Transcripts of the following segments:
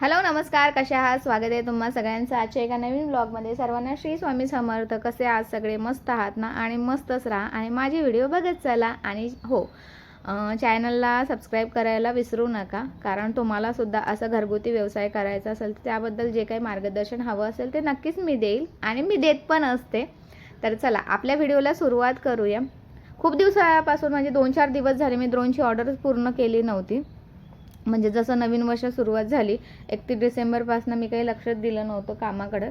Hello नमस्कार. कसे आहात? स्वागत आहे तुम्हा सगळ्यांचं. आजच्या एका नवीन ब्लॉगमध्ये सर्वांना श्री स्वामी समर्थ. कसे आज सगळे? मस्त आहात ना? आणि मस्तच राहा. आणि माझे व्हिडिओ बघत चला. आणि हो चॅनलला सबस्क्राईब करायला विसरू नका. कारण तुम्हालासुद्धा असं घरगुती व्यवसाय करायचा असेल तर त्याबद्दल जे काही मार्गदर्शन हवं असेल ते नक्कीच मी देईल. आणि मी देत पण असते. तर चला आपल्या व्हिडिओला सुरुवात करूया. खूप दिवसापासून म्हणजे दोन चार दिवस झाले मी ड्रोनची ऑर्डर पूर्ण केली नव्हती. म्हणजे जसं नवीन वर्ष सुरुवात झाली एकतीस डिसेंबरपासून मी काही लक्षात दिलं नव्हतं कामाकडं.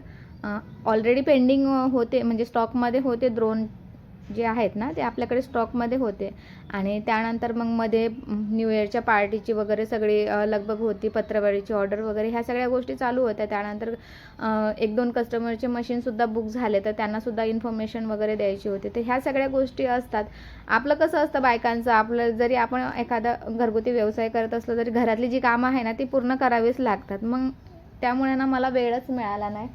ऑलरेडी पेंडिंग होते म्हणजे स्टॉकमध्ये होते द्रोण जे आहेत ना ते आपल्याकडे स्टॉकमध्ये होते. आणि त्यानंतर मग मध्ये न्यू इयरच्या पार्टीची वगैरे सगळी लगबग होती पत्रवारीची ऑर्डर वगैरे ह्या सगळ्या गोष्टी चालू होत्या. त्यानंतर एक दोन कस्टमरचे मशीनसुद्धा बुक झाले तर त्यांनासुद्धा इन्फॉर्मेशन वगैरे द्यायची होती. तर ह्या सगळ्या गोष्टी असतात. आपलं कसं असतं बायकांचं? आपलं जरी आपण एखादा घरगुती व्यवसाय करत असलो तरी घरातली जी कामं आहे ना ती पूर्ण करावीच लागतात. मग त्यामुळे ना मला वेळच मिळाला नाही.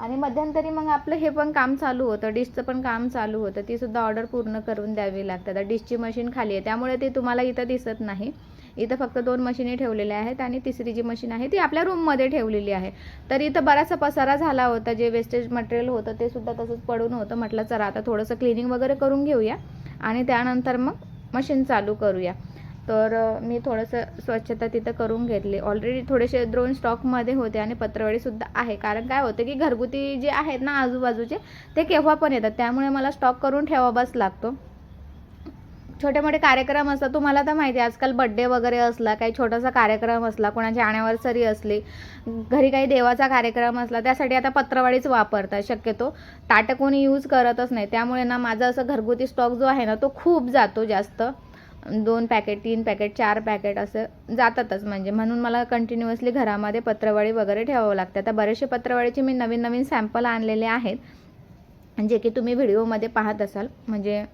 आणि मध्यंतरी मग आपलं हे पण काम चालू होतं डिशचं पण काम चालू होतं. ती सुद्धा ऑर्डर पूर्ण करून द्यावी लागते आता डिशची मशीन खाली आहे. त्यामुळे ती तुम्हाला इथं दिसत नाही. इथं फक्त दोन मशीनी ठेवलेल्या आहेत आणि तिसरी जी मशीन आहे ती आपल्या रूममध्ये ठेवलेली आहे. तर इथं बराचसा पसारा झाला होता. जे वेस्टेज मटेरियल होतं ते सुद्धा तसंच पडून होतं. म्हटलं चला आता थोडंसं क्लिनिंग वगैरे करून घेऊया आणि त्यानंतर मग मशीन चालू करूया. तर मी थोडंसं स्वच्छता तिथं करून घेतली. ऑलरेडी थोडेसे द्रोण स्टॉकमध्ये होते आणि पत्रवळीसुद्धा आहे. कारण काय होतं की घरगुती जे आहेत ना आजूबाजूचे ते केव्हा पण येतात. त्यामुळे मला स्टॉक करून ठेवावाच लागतो. छोटे मोठे कार्यक्रम असतात तुम्हाला तर माहिती आहे आजकाल बड्डे वगैरे असला काही छोटासा कार्यक्रम असला कोणाची ॲनिव्हर्सरी असली घरी काही देवाचा कार्यक्रम असला त्यासाठी आता पत्रवाळीच वापरतात शक्यतो. ताटं कोणी यूज करतच नाही. त्यामुळे ना माझा असं घरगुती स्टॉक जो आहे ना तो खूप जातो जास्त. दोन पॅकेट तीन पॅकेट चार पॅकेट असं जातातच. म्हणजे म्हणून मला कंटिन्युअसली घरामध्ये पत्रवळी वगैरे ठेवावं लागते. आता बरेचसे पत्रवळीचे मी नवीन नवीन सॅम्पल आणलेले आहेत जे की तुम्ही व्हिडिओमध्ये पाहत असाल. म्हणजे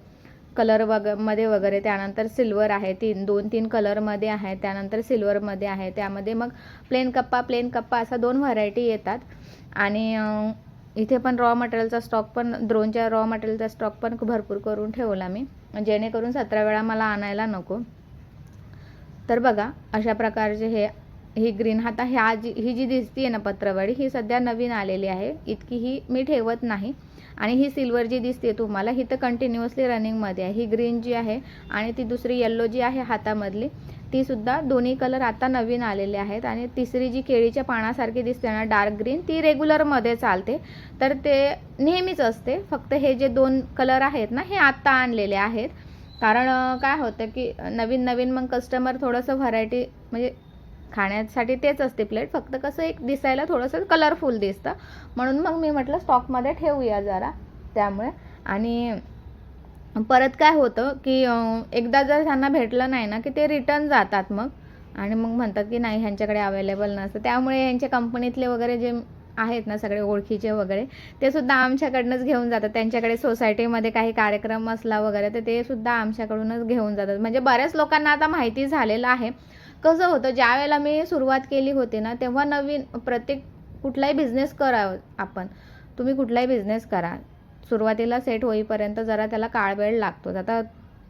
कलर वगमध्ये वगैरे त्यानंतर सिल्वर आहे तीन दोन तीन कलरमध्ये आहे त्यानंतर सिल्वरमध्ये आहे. त्यामध्ये मग प्लेन कप्पा प्लेन कप्पा असा दोन व्हरायटी येतात. आणि इथे पण रॉ मटेरियलचा स्टॉक पण द्रोनच्या रॉ मटेरियलचा स्टॉक पण भरपूर करून ठेवला मी. जेणेकरून सतरा वेळा मला आणायला नको. तर बघा अशा प्रकारचे हे ही ग्रीन हाता ह्या जी ही जी दिसतीये ना पत्रवळी ही सध्या नवीन आलेली आहे. इतकी ही मी ठेवत नाही. आणि ही सिल्वर जी दिसते तुम्हाला ही तर कंटिन्युअसली रनिंगमध्ये आहे. ही ग्रीन जी आहे आणि ती दुसरी येल्लो जी आहे हातामधली ती सुद्धा दोन्ही कलर आता नवीन आलेले आहेत. आणि तिसरी जी केळीच्या पानासारखी दिसते ना डार्क ग्रीन ती रेग्युलरमध्ये चालते. तर ते नेहमीच असते. फक्त हे जे दोन कलर आहेत ना हे आत्ता आणलेले आहेत. कारण काय होतं की नवीन नवीन मग कस्टमर थोडंसं व्हरायटी म्हणजे खाण्यासाठी तेच असते प्लेट फक्त कसं एक दिसायला थोडंसं कलरफुल दिसतं. म्हणून मग मी म्हटलं स्टॉकमध्ये ठेवूया जरा त्यामुळे. आणि परत काय होतं की एकदा जर त्यांना भेटलं नाही ना की ते रिटर्न जातात मग. आणि मग म्हणतात की नाही ह्यांच्याकडे अवेलेबल नसतं. त्यामुळे यांच्या कंपनीतले वगैरे जे आहेत ना सगळे ओळखीचे वगैरे ते सुद्धा आमच्याकडनंच घेऊन जातात. त्यांच्याकडे सोसायटीमध्ये काही कार्यक्रम असला वगैरे तर ते सुद्धा आमच्याकडूनच घेऊन जातात. म्हणजे बऱ्याच लोकांना आता माहिती झालेलं आहे. कसं होतं ज्यावेळेला मी सुरुवात केली होती ना तेव्हा नवीन प्रत्येक कुठलाही बिझनेस करा आपण तुम्ही कुठलाही बिझनेस करा. सुरुवातीला सेट होईपर्यंत जरा त्याला काळ वेळ लागतोच. आता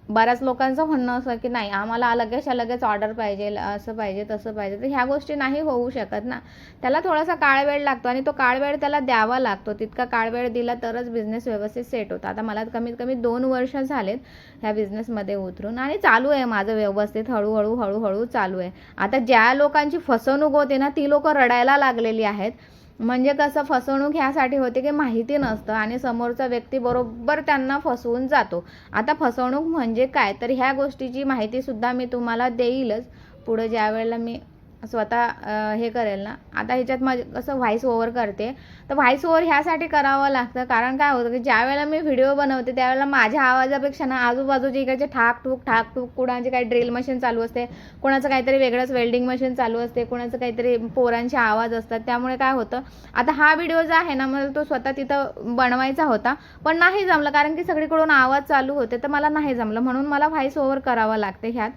बऱ्याच लोकांचं म्हणणं असं की नाही आम्हाला लगेच लगेच ऑर्डर पाहिजे असं पाहिजे तसं पाहिजे. तर ह्या गोष्टी नाही होऊ शकत ना. त्याला थोडासा काळ वेळ लागतो आणि तो काळ वेळ त्याला द्यावा लागतो. तितका काळ वेळ दिला तरच बिझनेस व्यवस्थित सेट होतो. आता मला कमीत कमी दोन वर्ष झालेत ह्या बिझनेसमध्ये उतरून आणि चालू आहे माझं व्यवस्थित. हळूहळू हळूहळू चालू आहे. आता ज्या लोकांची फसवणूक होते ना ती लोक रडायला लागलेली आहेत. म्हणजे कसं फसवणूक ह्यासाठी होते की माहिती नसतं आणि समोरचा व्यक्ती बरोबर त्यांना फसवून जातो. आता फसवणूक म्हणजे काय? तर ह्या गोष्टीची माहितीसुद्धा मी तुम्हाला देईलच. पुढं ज्या वेळेला मी स्वतः हे करेल ना. आता ह्याच्यात माझं कसं व्हॉइस ओव्हर करते. तर व्हॉइस ओव्हर ह्यासाठी करावं लागतं. कारण काय होतं की ज्यावेळेला मी व्हिडिओ बनवते त्यावेळेला माझ्या आवाजापेक्षा ना आजूबाजूच्या इकडचे ठाक ठूक ठाक ठूक कुणाचे काही ड्रिल मशीन चालू असते कोणाचं काहीतरी वेगळंच वेल्डिंग मशीन चालू असते कोणाचं काहीतरी पोरांचे आवाज असतात. त्यामुळे काय होतं आता हा व्हिडिओ जो आहे ना मला तो स्वतः तिथं बनवायचा होता पण नाही जमलं. कारण की सगळीकडून आवाज चालू होते तर मला नाही जमलं. म्हणून मला व्हॉइस ओव्हर करावं लागते ह्यात.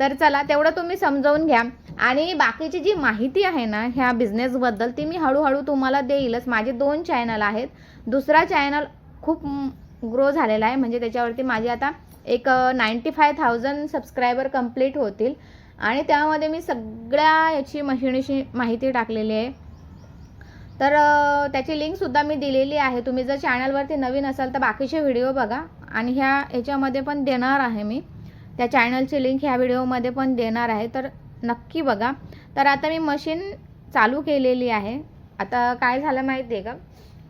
तर चला तेवढं तुम्ही समजावून घ्या. आणि बाकीची जी माहिती आहे ना ह्या बिझनेसबद्दल ती मी हळूहळू तुम्हाला देईलच. माझे दोन चॅनल आहेत. दुसरा चॅनल खूप ग्रो झालेला आहे. म्हणजे त्याच्यावरती माझे आता एक ninety five thousand subscriber complete होतील. आणि त्यामध्ये मी सगळ्या याची मशिनीची माहिती टाकलेली आहे. तर त्याची लिंकसुद्धा मी दिलेली आहे. तुम्ही जर चॅनलवरती नवीन असाल तर बाकीचे व्हिडिओ बघा. आणि ह्या ह्याच्यामध्ये पण देणार आहे मी. त्या चॅनलची लिंक ह्या व्हिडिओमध्ये पण देणार आहे. तर नक्की बघा. तर आता मी मशीन चालू केलेली आहे. आता काय झालं माहिती आहे का?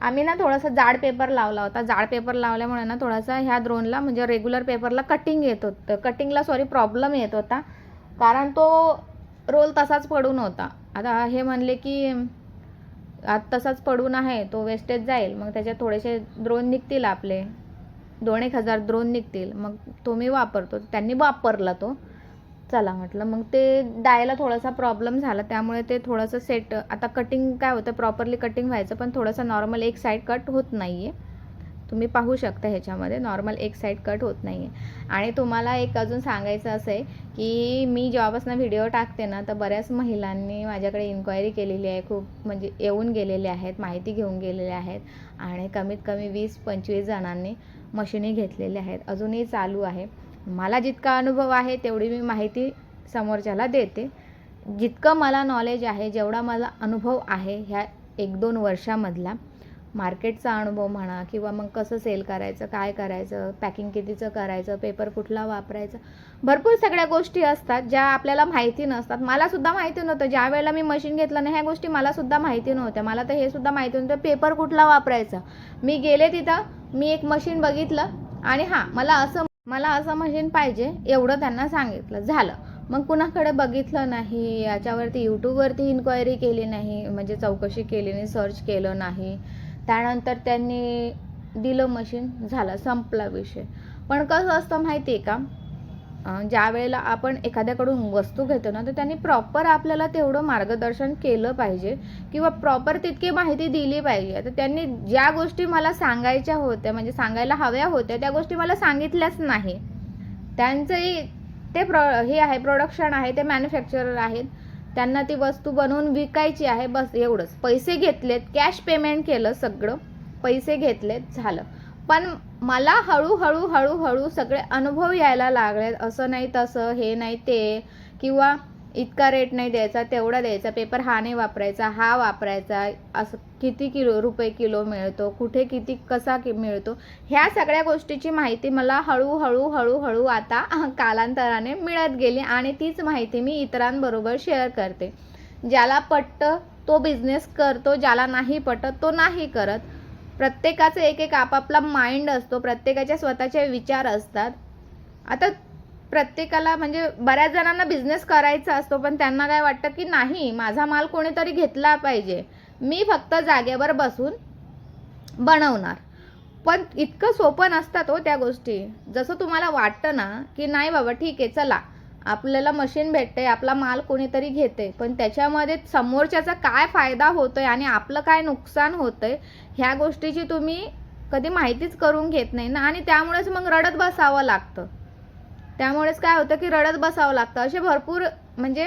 आम्ही ना थोडंसं जाड पेपर लावला होता. जाड पेपर लावल्यामुळे ना थोडासा ह्या ड्रोनला म्हणजे रेग्युलर पेपरला कटिंग येत होतं. कटिंगला सॉरी प्रॉब्लेम येत होता. कारण तो रोल तसाच पडून होता. आता हे म्हणले की तसाच पडून आहे. तो वेस्टेज जाईल. मग त्याच्यात थोडेसे द्रोण निघतील आपले. दोन एक हजार द्रोण निघतील. मग तो मी वापरतो. त्यांनी वापरला तो. चला म्हटलं. मग ते डायला थोडासा प्रॉब्लेम झाला. त्यामुळे ते थोडंसं सेट आता कटिंग काय होतं? प्रॉपरली कटिंग व्हायचं पण थोडंसं नॉर्मल एक साईड कट होत नाही आहे तुम्ही पाहू शकता ह्याच्यामध्ये. नॉर्मल एक साईड कट होत नाही आहे आणि तुम्हाला एक अजून सांगायचं असं आहे की मी जेव्हापासून व्हिडिओ टाकते ना तर बऱ्याच महिलांनी माझ्याकडे इन्क्वायरी केलेली आहे. खूप म्हणजे येऊन गेलेले आहेत माहिती घेऊन गेलेले आहेत. आणि कमीत कमी वीस पंचवीस जणांनी मशिनी घेतलेल्या आहेत. अजूनही चालू आहे. मला जितका अनुभव आहे तेवढी मी माहिती समोरच्याला देते. जितकं मला नॉलेज आहे जेवढा मला अनुभव आहे ह्या एक दोन वर्षामधला मार्केटचा अनुभव म्हणा किंवा मग कसं सेल करायचं काय करायचं पॅकिंग कितीचं करायचं पेपर कुठला वापरायचा भरपूर सगळ्या गोष्टी असतात ज्या आपल्याला माहिती नसतात. मलासुद्धा माहिती नव्हतं. ज्या वेळेला मी मशीन घेतलं ना ह्या गोष्टी मलासुद्धा माहिती नव्हत्या. मला तर हे सुद्धा माहिती नव्हतं. पेपर कुठला वापरायचा? मी गेले तिथं मी एक मशीन बघितलं आणि हां मला असं मला असं मशीन पाहिजे एवढं त्यांना सांगितलं. झालं. मग कुणाकडे बघितलं नाही? याच्यावरती यूट्यूबवरती इन्क्वायरी केली नाही म्हणजे चौकशी केली नाही सर्च केलं नाही. त्यानंतर त्यांनी दिलं मशीन झालं संपला विषय. पण कसं असतं माहिती आहे का? ज्या वेळेला आपण एखाद्याकडून वस्तू घेतो ना तर त्यांनी प्रॉपर आपल्याला तेवढं मार्गदर्शन केलं पाहिजे किंवा प्रॉपर तितकी माहिती दिली पाहिजे. तर त्यांनी ज्या गोष्टी मला सांगायच्या होत्या म्हणजे सांगायला हव्या होत्या त्या गोष्टी मला सांगितल्याच नाही. त्यांचंही ते प्र हे आहे प्रोडक्शन आहे ते मॅन्युफॅक्चरर आहेत. त्यांना ती वस्तू बनवून विकायची आहे बस एवढंच. पैसे घेतलेत कॅश पेमेंट केलं सगळं. पैसे घेतलेत झालं. पण मला हळूहळू हळूहळू सगळे अनुभव यायला लागलेत. असं नाही तसं हे नाही ते. किंवा इतका रेट नाही द्यायचा तेवढा द्यायचा. पेपर हा नाही वापरायचा हा वापरायचा. असं किती किलो रुपये किलो मिळतो कुठे किती कसा कि मिळतो? ह्या सगळ्या गोष्टीची माहिती मला हळूहळू हळूहळू आता कालांतराने मिळत गेली आणि तीच माहिती मी इतरांबरोबर शेअर करते. ज्याला पटतं तो बिझनेस करतो ज्याला नाही पटत तो नाही करत. प्रत्येकाचं एक एक आपापला माइंड असतो प्रत्येकाचे स्वतःचे विचार असतात. आता प्रत्येकाला म्हणजे बऱ्याच जणांना बिझनेस करायचा असतो पण त्यांना काय वाटतं की नाही माझा माल कोणीतरी घेतला पाहिजे. मी फक्त जागेवर बसून बनवणार. पण इतकं सोपं नसतात हो त्या गोष्टी. जसं तुम्हाला वाटतं ना की नाही बाबा ठीक आहे चला. आपल्याला मशीन भेटते आपला माल कोणीतरी घेते पण त्याच्यामध्ये समोरच्याचा काय फायदा होतोय आणि आपलं काय नुकसान होतंय ह्या गोष्टीची तुम्ही कधी माहितीच करून घेत नाही ना. आणि त्यामुळेच मग रडत बसावं लागतं. त्यामुळेच काय होतं की रडत बसावं लागतं. असे भरपूर म्हणजे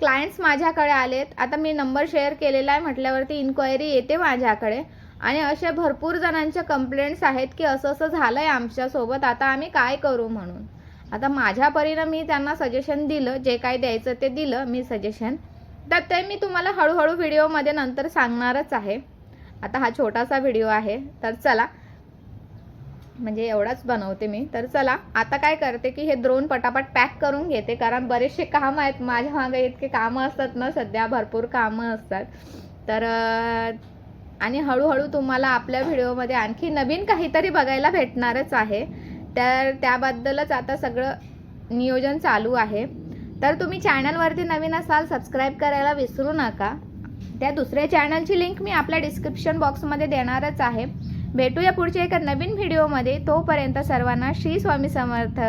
क्लायंट्स माझ्याकडे आलेत. आता मी नंबर शेअर केलेला आहे म्हटल्यावरती इन्क्वायरी येते माझ्याकडे. आणि असे भरपूर जणांच्या कंप्लेंट्स आहेत की असं असं झालं आहे आमच्यासोबत. आता आम्ही काय करू म्हणून? आता माझ्या परीनं मी त्यांना सजेशन दिलं जे काय द्यायचं ते दिलं मी सजेशन तर ते मी तुम्हाला हळूहळू व्हिडिओमध्ये नंतर सांगणारच आहे. आता हा छोटासा व्हिडिओ आहे तर चला. म्हणजे एवढाच बनवते मी. तर चला आता काय करते की हे द्रोण पटापट पॅक करून घेते कारण बरेचसे कामं आहेत. माझ्या मागे इतके कामं असतात ना सध्या भरपूर कामं असतात. तर आणि हळूहळू तुम्हाला आपल्या व्हिडिओमध्ये आणखी नवीन काहीतरी बघायला भेटणारच आहे. तर त्याबद्दलच आता सगळं नियोजन चालू आहे. तर तुम्ही चॅनलवरती नवीन असाल सबस्क्राईब करायला विसरू नका. त्या दुसऱ्या चॅनलची लिंक मी आपल्या डिस्क्रिप्शन बॉक्समध्ये देणारच आहे. भेटूया पुढच्या एका नवीन व्हिडिओमध्ये तोपर्यंत सर्वांना श्री स्वामी समर्थ.